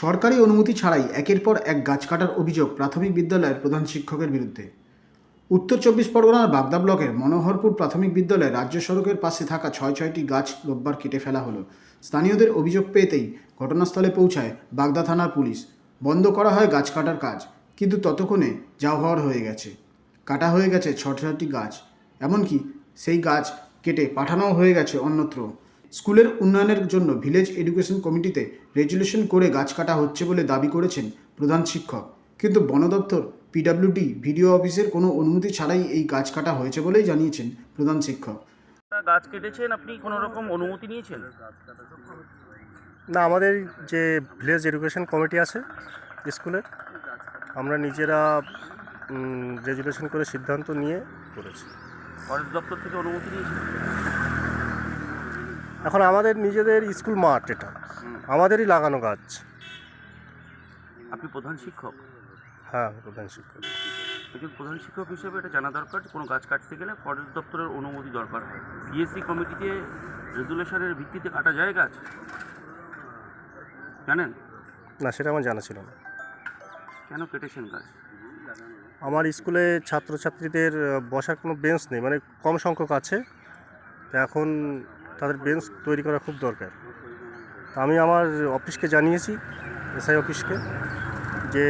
সরকারি অনুমতি ছাড়াই একের পর এক গাছ কাটার অভিযোগ প্রাথমিক বিদ্যালয়ের প্রধান শিক্ষকের বিরুদ্ধে। উত্তর চব্বিশ পরগনার বাগদা ব্লকের মনোহরপুর প্রাথমিক বিদ্যালয়ে রাজ্য সড়কের পাশে থাকা ছয় ছয়টি গাছ রোববার কেটে ফেলা হলো। স্থানীয়দের অভিযোগ পেতেই ঘটনাস্থলে পৌঁছায় বাগদা থানার পুলিশ। বন্ধ করা হয় গাছ কাটার কাজ, কিন্তু ততক্ষণে যা হওয়ার হয়ে গেছে। কাটা হয়ে গেছে ছ ছয়টি গাছ, এমনকি সেই গাছ কেটে পাঠানোও হয়ে গেছে অন্যত্র। স্কুলের উন্নয়নের জন্য ভিলেজ এডুকেশন কমিটিতে রেজুলেশন করে গাছ কাটা হচ্ছে বলে দাবি করেছেন প্রধান শিক্ষক। কিন্তু বন দপ্তর পিডাব্লিউডি ভিডিও অফিসের কোনো অনুমতি ছাড়াই এই গাছ কাটা হয়েছে বলেই জানিয়েছেন প্রধান শিক্ষক। গাছ কেটেছেন আপনি? কোনো রকম অনুমতি নিয়েছেন? না আমাদের যে ভিলেজ এডুকেশন কমিটি আছে স্কুলের আমরা নিজেরা রেজুলেশন করে সিদ্ধান্ত নিয়ে করেছি। ফরেস্ট দপ্তর থেকে অনুমতি নিয়েছেন? এখন আমাদের নিজেদের স্কুল মাঠ এটা। আমাদেরই লাগানো গাছ। আপনি প্রধান শিক্ষক? হ্যাঁ প্রধান শিক্ষক। একজন প্রধান শিক্ষক হিসেবে এটা জানা দরকার যে কোনো গাছ কাটতে গেলে ফরেস্ট দপ্তরের অনুমতি দরকার হয়। পিএসসি কমিটিতে রেজুলেশনের ভিত্তিতে কাটা যায় গাছ? জানেন? না সেটা আমার জানা ছিল না। কেন কেটেছেন গাছ? আমার স্কুলে ছাত্রছাত্রীদের বসার কোনো বেঞ্চ নেই মানে কম সংখ্যক আছে। তো এখন তাদের বেঞ্চ তৈরি করা খুব দরকার। আমি আমার অফিসকে জানিয়েছি, এসআই অফিসকে, যে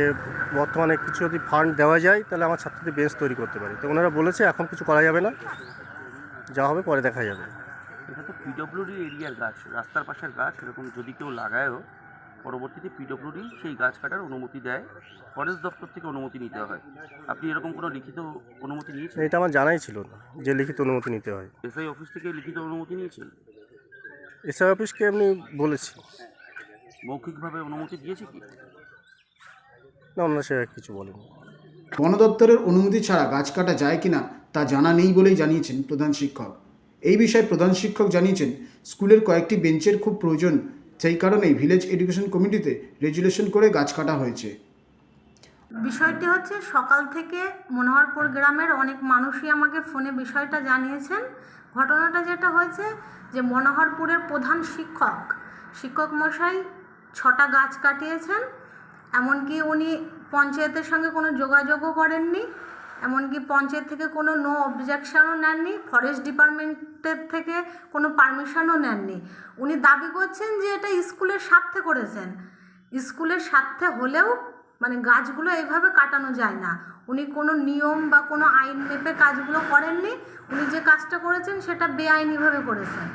বর্তমানে কিছু যদি ফান্ড দেওয়া যায়, তাহলে আমার ছাত্রদের বেঞ্চ তৈরি করতে পারি। তো ওনারা বলেছে, এখন কিছু করা যাবে না। যা হবে পরে দেখা যাবে। এটা তো পিডব্লিউডি এরিয়ার গাছ, রাস্তার পাশের গাছ, এরকম যদি কেউ লাগায়ও পরবর্তীতে পিডব্লিউডি সেই গাছ কাটার অনুমতি দেয় ফরেস্ট দপ্তর থেকে অনুমতি নিতে হয়। আপনি এরকম কোনো লিখিত অনুমতি নিয়েছেন? এটা আমার জানাই ছিল না যে লিখিত অনুমতি নিতে হয়। এসআই অফিস থেকে লিখিত অনুমতি নিয়েছেন? এসআই অফিসকে এমনি বলেছি। মৌখিকভাবে অনুমতি দিয়েছে কি? না ওনারা সে কিছু বলেনি। বন দপ্তরের অনুমতি ছাড়া গাছ কাটা যায় কিনা তা জানা নেই বলেই জানিয়েছেন প্রধান শিক্ষক। এই বিষয়ে প্রধান শিক্ষক জানিয়েছেন স্কুলের কয়েকটি বেঞ্চের খুব প্রয়োজন সেই কারণেই ভিলেজ এডুকেশন কমিটিতে রেজুলেশন করে গাছ কাটা হয়েছে। বিষয়টি হচ্ছে সকাল থেকে মনোহরপুর গ্রামের অনেক মানুষই আমাকে ফোনে বিষয়টা জানিয়েছেন। ঘটনাটা যেটা হয়েছে যে মনোহরপুরের প্রধান শিক্ষক শিক্ষক মশাই ছটা গাছ কাটিয়েছেন। এমনকি উনি পঞ্চায়েতের সঙ্গে কোনো যোগাযোগও করেননি। এমনকি পঞ্চায়েত থেকে কোনো নো অবজেকশনও নেননি ফরেস্ট ডিপার্টমেন্টের থেকে কোনো পারমিশনও নেননি। উনি দাবি করছেন যে এটা স্কুলের স্বার্থে করেছেন। স্কুলের স্বার্থে হলেও মানে গাছগুলো এইভাবে কাটানো যায় না। উনি কোনো নিয়ম বা কোনো আইন মেপে কাজগুলো করেননি। উনি যে কাজটা করেছেন সেটা বেআইনিভাবে করেছেন।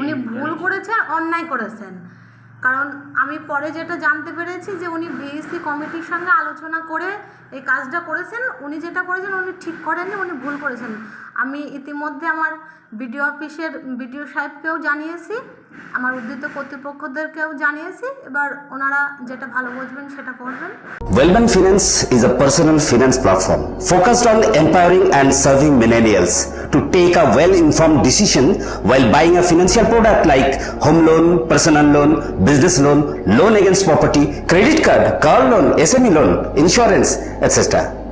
উনি ভুল করেছেন অন্যায় করেছেন। কারণ আমি পরে যেটা জানতে পেরেছি যে উনি বিএসসি কমিটির সঙ্গে আলোচনা করে এই কাজটা করেছেন, উনি যেটা করেছেন উনি ঠিক করেননি, উনি ভুল করেছেন। আমি ইতিমধ্যে আমার বিডিও অফিসের বিডিও সাহেবকেও জানিয়েছি, আমার উদ্ধৃত কর্তৃপক্ষদেরকেও জানিয়েছি, এবার ওনারা যেটা ভালো বুঝবেন সেটা করবেন। Wellman Finance is a personal finance platform focused on empowering and serving millennials. To take a well-informed decision while buying a financial product like home loan, personal loan, business loan, loan against property, credit card, car loan, SME loan, insurance, etc.